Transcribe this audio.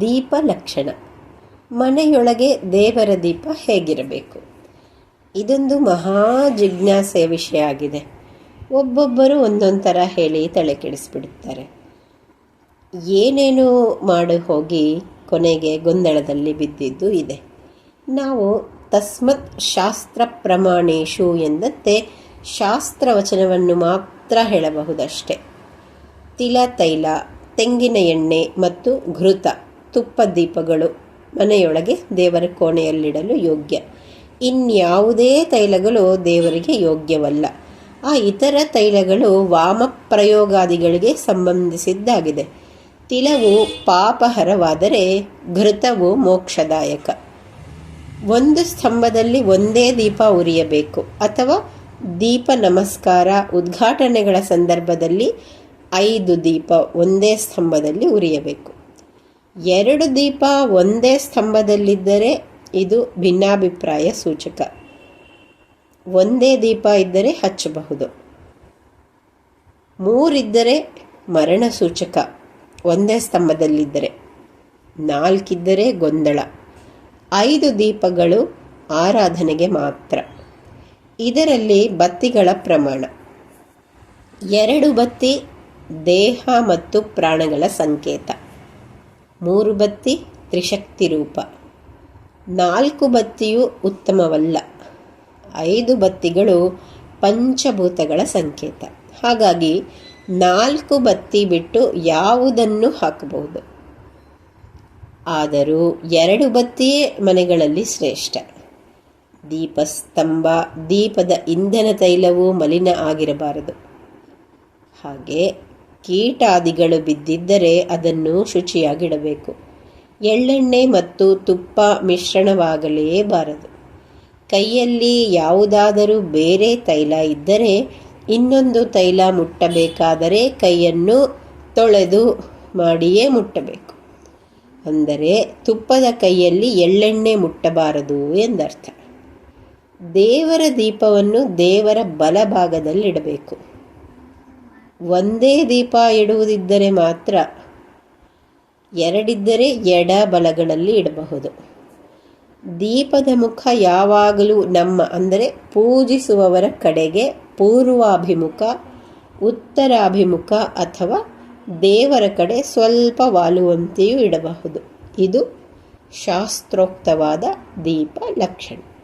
ದೀಪ ಲಕ್ಷಣ ಮನೆಯೊಳಗೆ ದೇವರ ದೀಪ ಹೇಗಿರಬೇಕು? ಇದೊಂದು ಮಹಾ ಜಿಜ್ಞಾಸೆಯ ವಿಷಯ ಆಗಿದೆ. ಒಬ್ಬೊಬ್ಬರು ಒಂದೊಂದು ಥರ ಹೇಳಿ ತಲೆ ಕೆಡಿಸ್ಬಿಡುತ್ತಾರೆ. ಏನೇನು ಮಾಡಿ ಹೋಗಿ ಕೊನೆಗೆ ಗೊಂದಲದಲ್ಲಿ ಬಿದ್ದಿದ್ದು ಇದೆ. ನಾವು ತಸ್ಮತ್ ಶಾಸ್ತ್ರ ಪ್ರಮಾಣೇಶು ಎಂದಂತೆ ಶಾಸ್ತ್ರವಚನವನ್ನು ಮಾತ್ರ ಹೇಳಬಹುದಷ್ಟೆ. ತಿಲ ತೈಲ ತೆಂಗಿನ ಎಣ್ಣೆ ಮತ್ತು ಘೃತ. ತುಪ್ಪ ದೀಪಗಳು ಮನೆಯೊಳಗೆ ದೇವರ ಕೋಣೆಯಲ್ಲಿಡಲು ಯೋಗ್ಯ. ಇನ್ಯಾವುದೇ ತೈಲಗಳು ದೇವರಿಗೆ ಯೋಗ್ಯವಲ್ಲ. ಆ ಇತರ ತೈಲಗಳು ವಾಮ ಪ್ರಯೋಗಾದಿಗಳಿಗೆ ಸಂಬಂಧಿಸಿದ್ದಾಗಿದೆ. ತಿಲವು ಪಾಪಹರವಾದರೆ ಘೃತವು ಮೋಕ್ಷದಾಯಕ. ಒಂದು ಸ್ತಂಭದಲ್ಲಿ ಒಂದೇ ದೀಪ ಉರಿಯಬೇಕು ಅಥವಾ ದೀಪ ನಮಸ್ಕಾರ ಉದ್ಘಾಟನೆಗಳ ಸಂದರ್ಭದಲ್ಲಿ ಐದು ದೀಪ ಒಂದೇ ಸ್ತಂಭದಲ್ಲಿ ಉರಿಯಬೇಕು. ಎರಡು ದೀಪ ಒಂದೇ ಸ್ತಂಭದಲ್ಲಿದ್ದರೆ ಇದು ಭಿನ್ನಾಭಿಪ್ರಾಯ ಸೂಚಕ. ಒಂದೇ ದೀಪ ಇದ್ದರೆ ಹಚ್ಚಬಹುದು. ಮೂರಿದ್ದರೆ ಮರಣ ಸೂಚಕ. ಒಂದೇ ಸ್ತಂಭದಲ್ಲಿದ್ದರೆ. ನಾಲ್ಕಿದ್ದರೆ ಗೊಂದಳ. ಐದು ದೀಪಗಳು ಆರಾಧನೆಗೆ ಮಾತ್ರ. ಇದರಲ್ಲಿ ಬತ್ತಿಗಳ ಪ್ರಮಾಣ. ಎರಡು ಬತ್ತಿ, ದೇಹ ಮತ್ತು ಪ್ರಾಣಗಳ ಸಂಕೇತ. ಮೂರು ಬತ್ತಿ ತ್ರಿಶಕ್ತಿ ರೂಪ. ನಾಲ್ಕು ಬತ್ತಿಯು ಉತ್ತಮವಲ್ಲ. ಐದು ಬತ್ತಿಗಳು ಪಂಚಭೂತಗಳ ಸಂಕೇತ. ಹಾಗಾಗಿ ನಾಲ್ಕು ಬತ್ತಿ ಬಿಟ್ಟು ಯಾವುದನ್ನು ಹಾಕಬಹುದು? ಆದರೂ ಎರಡು ಬತ್ತಿಯೇ ಮನೆಗಳಲ್ಲಿ ಶ್ರೇಷ್ಠ. ದೀಪಸ್ತಂಭ, ದೀಪದ ಇಂಧನ ತೈಲವು ಮಲಿನ ಆಗಿರಬಾರದು. ಹಾಗೆ ಕೀಟಾದಿಗಳು ಬಿದ್ದಿದ್ದರೆ ಅದನ್ನು ಶುಚಿಯಾಗಿಡಬೇಕು. ಎಳ್ಳೆಣ್ಣೆ ಮತ್ತು ತುಪ್ಪ ಮಿಶ್ರಣವಾಗಲೇಬಾರದು ಕೈಯಲ್ಲಿ ಯಾವುದಾದರೂ ಬೇರೆ ತೈಲ ಇದ್ದರೆ ಇನ್ನೊಂದು ತೈಲ ಮುಟ್ಟಬೇಕಾದರೆ ಕೈಯನ್ನು ತೊಳೆದು ಮಾಡಿಯೇ ಮುಟ್ಟಬೇಕು. ಅಂದರೆ ತುಪ್ಪದ ಕೈಯಲ್ಲಿ ಎಳ್ಳೆಣ್ಣೆ ಮುಟ್ಟಬಾರದು ಎಂದರ್ಥ. ದೇವರ ದೀಪವನ್ನು ದೇವರ ಬಲಭಾಗದಲ್ಲಿಡಬೇಕು. ಒಂದೇ ದೀಪ ಇಡುವುದಿದ್ದರೆ ಮಾತ್ರ ಎರಡಿದ್ದರೆ ಎಡ ಬಲಗಳಲ್ಲಿ ಇಡಬಹುದು. ದೀಪದ ಮುಖ ಯಾವಾಗಲೂ ನಮ್ಮ, ಅಂದರೆ ಪೂಜಿಸುವವರ ಕಡೆಗೆ ಪೂರ್ವಾಭಿಮುಖ, ಉತ್ತರಾಭಿಮುಖ ಅಥವಾ ದೇವರ ಕಡೆ ಸ್ವಲ್ಪ ವಾಲುವಂತೆಯೂ ಇಡಬಹುದು. ಇದು ಶಾಸ್ತ್ರೋಕ್ತವಾದ ದೀಪ ಲಕ್ಷಣ.